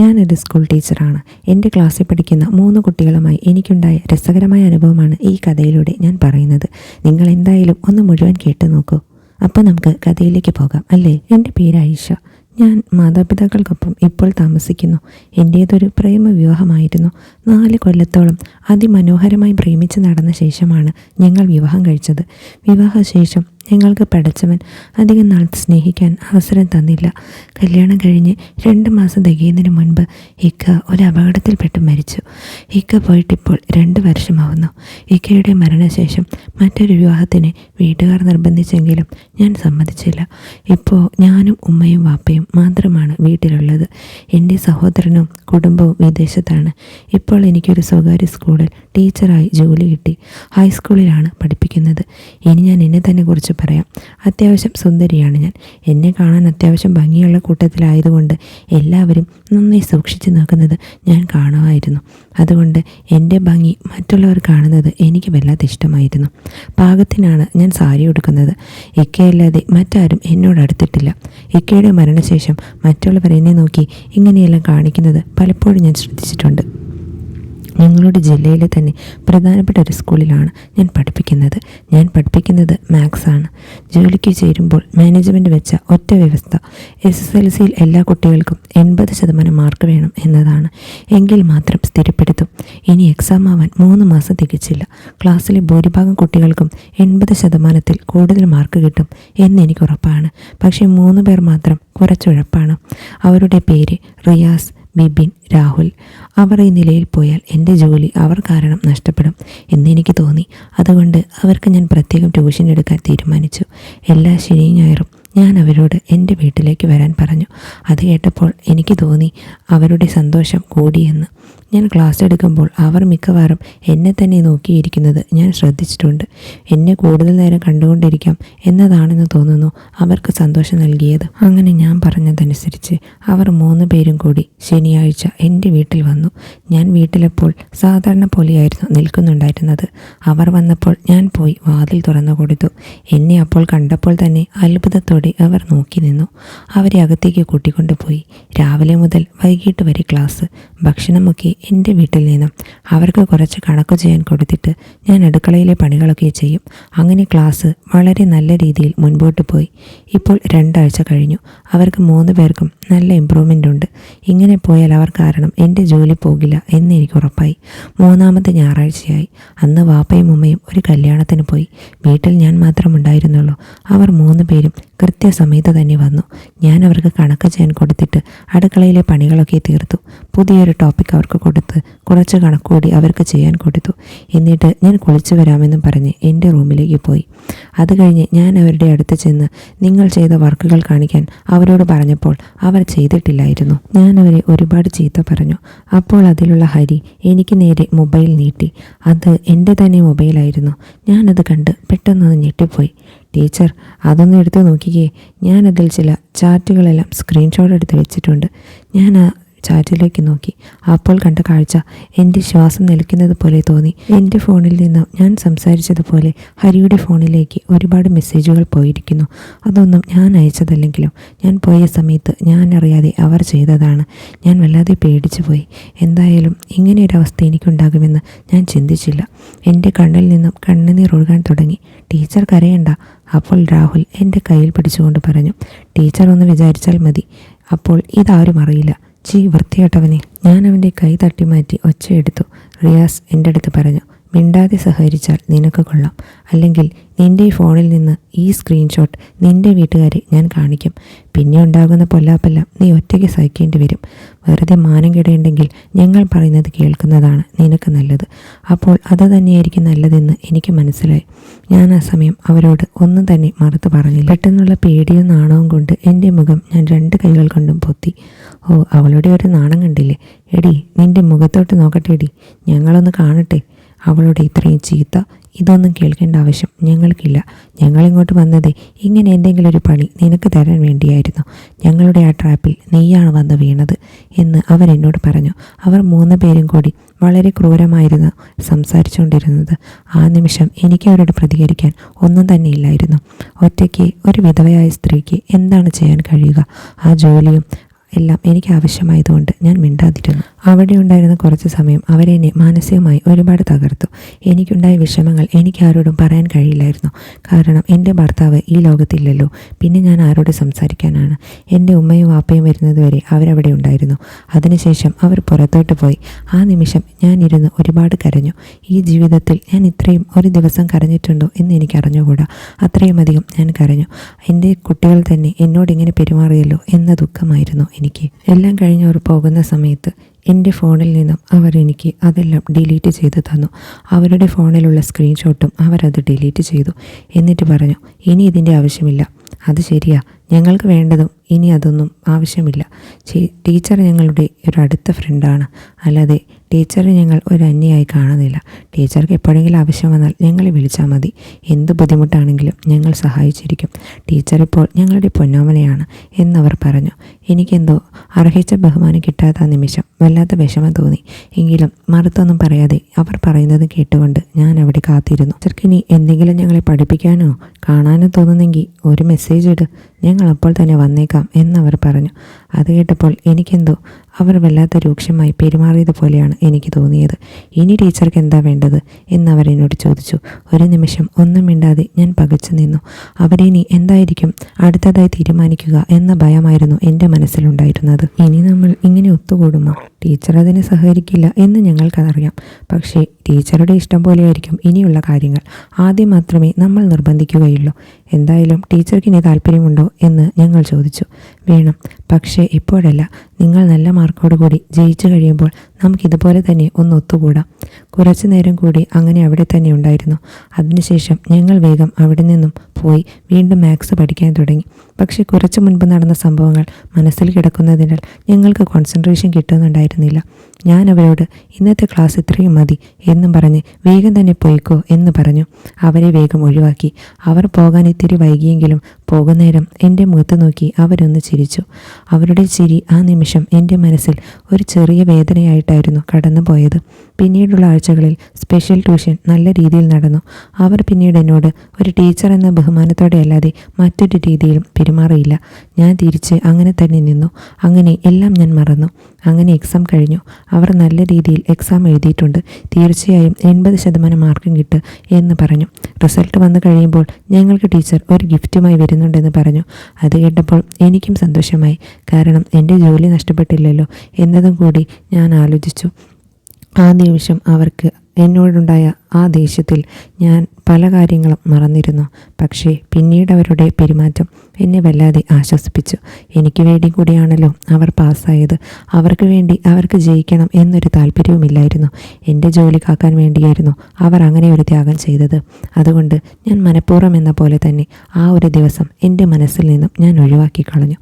ഞാനൊരു സ്കൂൾ ടീച്ചറാണ് എന്റെ ക്ലാസ്സിൽ പഠിക്കുന്ന മൂന്ന് കുട്ടികളുമായി എനിക്കുണ്ടായ രസകരമായ അനുഭവമാണ് ഈ കഥയിലൂടെ ഞാൻ പറയുന്നത്. നിങ്ങൾ എന്തായാലും ഒന്ന് മുഴുവൻ കേട്ടു നോക്കൂ. അപ്പോൾ നമുക്ക് കഥയിലേക്ക് പോകാം അല്ലേ? എന്റെ പേര് ആയിഷ. ഞാൻ മാതാപിതാക്കൾക്കൊപ്പം ഇപ്പോൾ താമസിക്കുന്നു. എന്റേതൊരു പ്രേമ വിവാഹമായിരുന്നു നാല് കൊല്ലത്തോളം അതിമനോഹരമായി പ്രേമിച്ച് നടന്ന ശേഷമാണ് ഞങ്ങൾ വിവാഹം കഴിച്ചത്. വിവാഹശേഷം ഞങ്ങൾക്ക് പഠിച്ചവൻ അധികം നാൾ സ്നേഹിക്കാൻ അവസരം തന്നില്ല. കല്യാണം കഴിഞ്ഞ് രണ്ട് മാസം തികയുന്നതിന് മുൻപ് ഇക്ക ഒരു അപകടത്തിൽപ്പെട്ട് മരിച്ചു. ഇക്ക പോയിട്ടിപ്പോൾ രണ്ട് വർഷമാവുന്നു. ഇക്കയുടെ മരണശേഷം മറ്റൊരു വിവാഹത്തിന് വീട്ടുകാർ നിർബന്ധിച്ചെങ്കിലും ഞാൻ സമ്മതിച്ചില്ല. ഇപ്പോൾ ഞാനും ഉമ്മയും വാപ്പയും മാത്രമാണ് വീട്ടിലുള്ളത്. എന്റെ സഹോദരനും കുടുംബവും വിദേശത്താണ്. ഇപ്പോൾ എനിക്കൊരു സ്വകാര്യ സ്കൂളിൽ ടീച്ചറായി ജോലി കിട്ടി. ഹൈസ്കൂളിലാണ് പഠിപ്പിക്കുന്നത്. ഇനി ഞാൻ എന്നെ തന്നെ കുറിച്ച് പറയാം. അത്യാവശ്യം സുന്ദരിയാണ് ഞാൻ. എന്നെ കാണാൻ അത്യാവശ്യം ഭംഗിയുള്ള കൂട്ടത്തിലായതുകൊണ്ട് എല്ലാവരും നന്നായി സൂക്ഷിച്ചു നോക്കുന്നത് ഞാൻ കാണുമായിരുന്നു. അതുകൊണ്ട് എന്റെ ഭംഗി മറ്റുള്ളവർ കാണുന്നത് എനിക്ക് വല്ലാതെ ഇഷ്ടമായിരുന്നു. പാകത്തിനാണ് ഞാൻ സാരി ഉടുക്കുന്നത്. ഇക്കയല്ലാതെ മറ്റാരും എന്നോട് അടുത്തിട്ടില്ല. ഇക്കയുടെ മരണശേഷം മറ്റുള്ളവർ എന്നെ നോക്കി ഇങ്ങനെയെല്ലാം കാണിക്കുന്നത് പലപ്പോഴും ഞാൻ ശ്രദ്ധിച്ചിട്ടുണ്ട്. ഞങ്ങളുടെ ജില്ലയിലെ തന്നെ പ്രധാനപ്പെട്ട ഒരു സ്കൂളിലാണ് ഞാൻ പഠിപ്പിക്കുന്നത്. ഞാൻ പഠിപ്പിക്കുന്നത് മാത്സ് ആണ്. ജോലിക്ക് ചേരുമ്പോൾ മാനേജ്മെന്റ് വെച്ച ഒറ്റ വ്യവസ്ഥ. എസ് എസ് എൽ സിയിൽ എല്ലാ കുട്ടികൾക്കും എൺപത് ശതമാനം മാർക്ക് വേണം എന്നതാണ്. എങ്കിൽ മാത്രം സ്ഥിരപ്പെടുത്തും. ഇനി എക്സാം ആവാൻ മൂന്ന് മാസം തികച്ചില്ല. ക്ലാസ്സിലെ ഭൂരിഭാഗം കുട്ടികൾക്കും എൺപത് ശതമാനത്തിൽ കൂടുതൽ മാർക്ക് കിട്ടും എന്നെനിക്ക് ഉറപ്പാണ്. പക്ഷേ മൂന്ന് പേർ മാത്രം കുറച്ചുഴപ്പാണ് അവരുടെ പേര് റിയാസ് ബിബിൻ രാഹുൽ. അവർ ഈ നിലയിൽ പോയാൽ എന്റെ ജോലി അവർ കാരണം നഷ്ടപ്പെടും എന്നെനിക്ക് തോന്നി. അതുകൊണ്ട് അവർക്ക് ഞാൻ പ്രത്യേകം ട്യൂഷൻ എടുക്കാൻ തീരുമാനിച്ചു. എല്ലാ ശനിയും ഞായറും ഞാൻ അവരോട് എന്റെ വീട്ടിലേക്ക് വരാൻ പറഞ്ഞു. അത് കേട്ടപ്പോൾ എനിക്ക് തോന്നി അവരുടെ സന്തോഷം കൂടിയെന്ന്. ഞാൻ ക്ലാസ് എടുക്കുമ്പോൾ അവർ മിക്കവാറും എന്നെ തന്നെ നോക്കിയിരിക്കുന്നത് ഞാൻ ശ്രദ്ധിച്ചിട്ടുണ്ട്. എന്നെ കൂടുതൽ നേരം കണ്ടുകൊണ്ടിരിക്കാം എന്നതാണെന്ന് തോന്നുന്നു അവർക്ക് സന്തോഷം നൽകിയത്. അങ്ങനെ ഞാൻ പറഞ്ഞതനുസരിച്ച് അവർ മൂന്ന് പേരും കൂടി ശനിയാഴ്ച എന്റെ വീട്ടിൽ വന്നു. ഞാൻ വീട്ടിലെപ്പോൾ സാധാരണ പോലെയായിരുന്നു നിൽക്കുന്നുണ്ടായിരുന്നത്. അവർ വന്നപ്പോൾ ഞാൻ പോയി വാതിൽ തുറന്നു കൊടുത്തു എന്നെ അപ്പോൾ കണ്ടപ്പോൾ തന്നെ അത്ഭുതത്തോടെ അവർ നോക്കി നിന്നു. അവരെ അകത്തേക്ക് കൂട്ടിക്കൊണ്ടുപോയി രാവിലെ മുതൽ വൈകിട്ട് വരെ ക്ലാസ്. ഭക്ഷണമൊക്കെ എന്റെ വീട്ടിൽ നിന്നും. അവർക്ക് കുറച്ച് കണക്ക് ചെയ്യാൻ കൊടുത്തിട്ട് ഞാൻ അടുക്കളയിലെ പണികളൊക്കെ ചെയ്യും. അങ്ങനെ ക്ലാസ് വളരെ നല്ല രീതിയിൽ മുൻപോട്ട് പോയി. ഇപ്പോൾ രണ്ടാഴ്ച കഴിഞ്ഞു. അവർക്ക് മൂന്ന് പേർക്കും നല്ല ഇമ്പ്രൂവ്മെന്റ് ഉണ്ട്. ഇങ്ങനെ പോയാൽ അവർ കാരണം എന്റെ ജോലി പോകില്ല എന്ന് എനിക്ക് ഉറപ്പായി. മൂന്നാമത്തെ ഞായറാഴ്ചയായി. അന്ന് വാപ്പയും ഉമ്മയും ഒരു കല്യാണത്തിന് പോയി. വീട്ടിൽ ഞാൻ മാത്രം ഉണ്ടായിരുന്നുള്ളൂ. അവർ മൂന്ന് പേരും കൃത്യസമയത്ത് തന്നെ വന്നു. ഞാൻ അവർക്ക് കണക്ക് ചെയ്യാൻ കൊടുത്തിട്ട് അടുക്കളയിലെ പണികളൊക്കെ തീർത്തു. പുതിയൊരു ടോപ്പിക് അവർക്ക് കൊടുത്ത് കുറച്ച് കണക്കുകൂടി അവർക്ക് ചെയ്യാൻ കൊടുത്തു. എന്നിട്ട് ഞാൻ കുളിച്ചു വരാമെന്നും പറഞ്ഞ് എന്റെ റൂമിലേക്ക് പോയി. അത് കഴിഞ്ഞ് ഞാൻ അവരുടെ അടുത്ത് ചെന്ന് നിങ്ങൾ ചെയ്ത വർക്കുകൾ കാണിക്കാൻ അവരോട് പറഞ്ഞപ്പോൾ അവർ ചെയ്തിട്ടില്ലായിരുന്നു. ഞാൻ അവരെ ഒരുപാട് ചീത്ത പറഞ്ഞു. അപ്പോൾ അതിലുള്ള ഹരി എനിക്ക് നേരെ മൊബൈൽ നീട്ടി. അത് എന്റെ തന്നെ മൊബൈലായിരുന്നു. ഞാനത് കണ്ട് പെട്ടെന്ന് ഞെട്ടിപ്പോയി. ടീച്ചർ അതൊന്ന് എടുത്ത് നോക്കിക്കേ. ഞാനതിൽ ചില ചാറ്റുകളെല്ലാം സ്ക്രീൻഷോട്ട് എടുത്ത് വെച്ചിട്ടുണ്ട്. ഞാൻ ചാറ്റിലേക്ക് നോക്കി. അപ്പോൾ കണ്ട കാഴ്ച എന്റെ ശ്വാസം നിൽക്കുന്നത് പോലെ തോന്നി. എന്റെ ഫോണിൽ നിന്നും ഞാൻ സംസാരിച്ചതുപോലെ ഹരിയുടെ ഫോണിലേക്ക് ഒരുപാട് മെസ്സേജുകൾ പോയിരിക്കുന്നു. അതൊന്നും ഞാൻ അയച്ചതല്ലെങ്കിലും ഞാൻ പോയ സമയത്ത് ഞാൻ അറിയാതെ അവർ ചെയ്തതാണ്. ഞാൻ വല്ലാതെ പേടിച്ചു പോയി. എന്തായാലും ഇങ്ങനെയൊരവസ്ഥ എനിക്കുണ്ടാകുമെന്ന് ഞാൻ ചിന്തിച്ചില്ല. എന്റെ കണ്ണിൽ നിന്നും കണ്ണുനീർ ഒഴുകാൻ തുടങ്ങി. ടീച്ചർ കരയണ്ട. അപ്പോൾ രാഹുൽ എന്റെ കയ്യിൽ പിടിച്ചുകൊണ്ട് പറഞ്ഞു. ടീച്ചർ ഒന്ന് വിചാരിച്ചാൽ മതി. അപ്പോൾ ഇതാരും അറിയില്ല. ചീ വൃത്തികെട്ടവനെ ഞാൻ അവന്റെ കൈ തട്ടി മാറ്റി ഒച്ചയെടുത്തു റിയാസ് എന്റെ അടുത്ത് പറഞ്ഞു മിണ്ടാതെ സഹകരിച്ചാൽ നിനക്ക് കൊള്ളാം. അല്ലെങ്കിൽ നിന്റെ ഫോണിൽ നിന്ന് ഈ സ്ക്രീൻഷോട്ട് നിന്റെ വീട്ടുകാരെ ഞാൻ കാണിക്കും. പിന്നെ ഉണ്ടാകുന്ന പൊല്ലാപ്പെല്ലാം നീ ഒറ്റയ്ക്ക് സഹിക്കേണ്ടി വരും. വെറുതെ മാനം കിടയുണ്ടെങ്കിൽ ഞങ്ങൾ പറയുന്നത് കേൾക്കുന്നതാണ് നിനക്ക് നല്ലത്. അപ്പോൾ അത് തന്നെയായിരിക്കും നല്ലതെന്ന് എനിക്ക് മനസ്സിലായി. ഞാൻ ആ സമയം അവരോട് ഒന്നും തന്നെ മറുത്തു പറഞ്ഞില്ല. പെട്ടെന്നുള്ള പേടിയും നാണവും കൊണ്ട് എന്റെ മുഖം ഞാൻ രണ്ട് കൈകൾ കൊണ്ടും പൊത്തി. ഓ അവളുടെ ഒരു നാണം കണ്ടില്ലേ? എടി നിന്റെ മുഖത്തോട്ട് നോക്കട്ടെ എടി ഞങ്ങളൊന്ന് കാണട്ടെ. അവളുടെ ഇത്രയും ചീത്ത ഇതൊന്നും കേൾക്കേണ്ട ആവശ്യം ഞങ്ങൾക്കില്ല. ഞങ്ങളിങ്ങോട്ട് വന്നത് ഇങ്ങനെ എന്തെങ്കിലും ഒരു പണി നിനക്ക് തരാൻ വേണ്ടിയായിരുന്നു. ഞങ്ങളുടെ ആ ട്രാപ്പിൽ നീയാണ് വന്ന് വീണത് എന്ന് അവൻ എന്നോട് പറഞ്ഞു. അവർ മൂന്ന് പേരും കൂടി വളരെ ക്രൂരമായിരുന്നു സംസാരിച്ചുകൊണ്ടിരുന്നത്. ആ നിമിഷം എനിക്ക് അവരോട് പ്രതികരിക്കാൻ ഒന്നും തന്നെ ഇല്ലായിരുന്നു. ഒറ്റയ്ക്ക് ഒരു വിധവയായ സ്ത്രീക്ക് എന്താണ് ചെയ്യാൻ കഴിയുക? ആ ജോലിയും എല്ലാം എനിക്ക് ആവശ്യമായതുകൊണ്ട് ഞാൻ മിണ്ടാതിരുന്നു. അവിടെ ഉണ്ടായിരുന്ന കുറച്ച് സമയം അവരെന്നെ മാനസികമായി ഒരുപാട് തകർത്തു. എനിക്കുണ്ടായ വിഷമങ്ങൾ എനിക്ക് ആരോടും പറയാൻ കഴിയില്ലായിരുന്നു. കാരണം എന്റെ ഭർത്താവ് ഈ ലോകത്തില്ലല്ലോ. പിന്നെ ഞാൻ ആരോട് സംസാരിക്കാനാണ്? എന്റെ ഉമ്മയും വാപ്പയും വരുന്നത് വരെ അവരവിടെ ഉണ്ടായിരുന്നു. അതിനുശേഷം അവർ പുറത്തോട്ട് പോയി. ആ നിമിഷം ഞാൻ ഇരുന്ന് ഒരുപാട് കരഞ്ഞു. ഈ ജീവിതത്തിൽ ഞാൻ ഇത്രയും ഒരു ദിവസം കരഞ്ഞിട്ടുണ്ടോ എന്ന് എനിക്ക് അറിഞ്ഞുകൂടാ. അത്രയും അധികം ഞാൻ കരഞ്ഞു. എന്റെ കുട്ടികൾ തന്നെ എന്നോട് ഇങ്ങനെ പെരുമാറിയല്ലോ എന്ന ദുഃഖമായിരുന്നു എനിക്ക്. എല്ലാം കഴിഞ്ഞ് അവർ പോകുന്ന സമയത്ത് എന്റെ ഫോണിൽ നിന്നും അവരെനിക്ക് അതെല്ലാം ഡിലീറ്റ് ചെയ്ത് തന്നു. അവരുടെ ഫോണിലുള്ള സ്ക്രീൻഷോട്ടും അവരത് ഡിലീറ്റ് ചെയ്തു. എന്നിട്ട് പറഞ്ഞു ഇനി ഇതിന്റെ ആവശ്യമില്ല. അത് ശരിയാ. ഞങ്ങൾക്ക് വേണ്ടതും ഇനി അതൊന്നും ആവശ്യമില്ല. ടീച്ചർ ഞങ്ങളുടെ ഒരു അടുത്ത ഫ്രണ്ടാണ് അല്ലാതെ ടീച്ചറെ ഞങ്ങൾ ഒരു അന്യയായി കാണുന്നില്ല. ടീച്ചർക്ക് എപ്പോഴെങ്കിലും ആവശ്യം വന്നാൽ ഞങ്ങളെ വിളിച്ചാൽ മതി. എന്ത് ബുദ്ധിമുട്ടാണെങ്കിലും ഞങ്ങൾ സഹായിച്ചിരിക്കും. ടീച്ചർ ഇപ്പോൾ ഞങ്ങളുടെ പൊന്നോമനയാണ് എന്നവർ പറഞ്ഞു. എനിക്കെന്തോ അർഹിച്ച ബഹുമാനം കിട്ടാത്ത നിമിഷം വല്ലാത്ത വിഷമം തോന്നി. എങ്കിലും മറുത്തൊന്നും പറയാതെ അവർ പറയുന്നത് കേട്ടുകൊണ്ട് ഞാൻ അവിടെ കാത്തിരുന്നു. ടീച്ചർക്കിനി എന്തെങ്കിലും ഞങ്ങളെ പഠിപ്പിക്കാനോ കാണാനോ തോന്നുന്നെങ്കിൽ ഒരു മെസ്സേജ് ഇട്. ഞങ്ങൾ അപ്പോൾ തന്നെ വന്നേക്കാം എന്നവർ പറഞ്ഞു. അത് കേട്ടപ്പോൾ എനിക്കെന്തോ അവർ വല്ലാത്ത രൂക്ഷമായി പെരുമാറിയത് പോലെയാണ് എനിക്ക് തോന്നിയത്. ഇനി ടീച്ചർക്ക് എന്താ വേണ്ടത്? എന്ന് എന്നോട് ചോദിച്ചു. ഒരു നിമിഷം ഒന്നും മിണ്ടാതെ ഞാൻ പകച്ചു നിന്നു. അവരിനി എന്തായിരിക്കും അടുത്തതായി തീരുമാനിക്കുക എന്ന ഭയമായിരുന്നു എന്റെ മനസ്സിലുണ്ടായിരുന്നത്. ഇനി നമ്മൾ ഇങ്ങനെ ഒത്തുകൂടുമോ? ടീച്ചർ അതിനെ സഹകരിക്കില്ല എന്ന് ഞങ്ങൾക്കറിയാം പക്ഷേ ടീച്ചറുടെ ഇഷ്ടം പോലെയായിരിക്കും ഇനിയുള്ള കാര്യങ്ങൾ. ആദ്യം മാത്രമേ നമ്മൾ നിർബന്ധിക്കുകയുള്ളൂ. എന്തായാലും ടീച്ചർക്ക് ഇനി താല്പര്യമുണ്ടോ എന്ന് ഞങ്ങൾ ചോദിച്ചു. വേണം. പക്ഷേ ഇപ്പോഴല്ല. നിങ്ങൾ നല്ല മാർക്കോടുകൂടി ജയിച്ചു കഴിയുമ്പോൾ നമുക്കിതുപോലെ തന്നെ ഒന്ന് ഒത്തുകൂടാം. കുറച്ചു നേരം കൂടി അങ്ങനെ അവിടെ തന്നെ ഉണ്ടായിരുന്നു. അതിനുശേഷം ഞങ്ങൾ വേഗം അവിടെ നിന്നും പോയി വീണ്ടും മാത്സ് പഠിക്കാൻ തുടങ്ങി. പക്ഷെ കുറച്ച് മുൻപ് നടന്ന സംഭവങ്ങൾ മനസ്സിൽ കിടക്കുന്നതിനാൽ ഞങ്ങൾക്ക് കോൺസെൻട്രേഷൻ കിട്ടുന്നുണ്ടായിരുന്നില്ല. ഞാൻ അവരോട് ഇന്നത്തെ ക്ലാസ് ഇത്രയും മതി എന്നും പറഞ്ഞ് വേഗം തന്നെ പോയിക്കോ എന്ന് പറഞ്ഞു. അവരെ വേഗം ഒഴിവാക്കി. അവർ പോകാൻ ഇത്തിരി വൈകിയെങ്കിലും പോകുന്നേരം എന്റെ മുഖത്ത് നോക്കി അവരൊന്ന് ചിരിച്ചു. അവരുടെ ചിരി ആ നിമിഷം എന്റെ മനസ്സിൽ ഒരു ചെറിയ വേദനയായിട്ടായിരുന്നു കടന്നു പോയത് പിന്നീടുള്ള ആഴ്ചകളിൽ സ്പെഷ്യൽ ട്യൂഷൻ നല്ല രീതിയിൽ നടന്നു. അവർ പിന്നീട് എന്നോട് ഒരു ടീച്ചർ എന്ന ബഹുമാനത്തോടെ അല്ലാതെ മറ്റൊരു രീതിയിലും പെരുമാറിയില്ല. ഞാൻ തിരിച്ച് അങ്ങനെ തന്നെ നിന്നു. അങ്ങനെ എല്ലാം ഞാൻ മറന്നു. അങ്ങനെ എക്സാം കഴിഞ്ഞു. അവർ നല്ല രീതിയിൽ എക്സാം എഴുതിയിട്ടുണ്ട്. തീർച്ചയായും എൺപത് ശതമാനം മാർക്കും കിട്ടുക എന്ന് പറഞ്ഞു. റിസൾട്ട് വന്നു കഴിയുമ്പോൾ ഞങ്ങൾക്ക് ടീച്ചർ ഒരു ഗിഫ്റ്റുമായി വരുന്നുണ്ടെന്ന് പറഞ്ഞു. അത് കേട്ടപ്പോൾ എനിക്കും സന്തോഷമായി. കാരണം എന്റെ ജോലി നഷ്ടപ്പെട്ടില്ലല്ലോ എന്നതും കൂടി ഞാൻ ആലോചിച്ചു. ആ നിമിഷം അവർക്ക് എന്നോടുണ്ടായ ആ ദേഷ്യത്തിൽ ഞാൻ പല കാര്യങ്ങളും മറന്നിരുന്നു. പക്ഷേ പിന്നീട് അവരുടെ പെരുമാറ്റം എന്നെ വല്ലാതെ ആശ്വസിപ്പിച്ചു. എനിക്ക് വേണ്ടി കൂടിയാണല്ലോ അവർ പാസ്സായത്. അവർക്ക് വേണ്ടി അവർക്ക് ജയിക്കണം എന്നൊരു താല്പര്യവുമില്ലായിരുന്നു. എന്റെ ജോലി കാക്കാൻ വേണ്ടിയായിരുന്നു അവർ അങ്ങനെ ഒരു ത്യാഗം ചെയ്തത്. അതുകൊണ്ട് ഞാൻ മനഃപൂർവം എന്ന പോലെ തന്നെ ആ ഒരു ദിവസം എന്റെ മനസ്സിൽ നിന്നും ഞാൻ ഒഴിവാക്കി കളഞ്ഞു.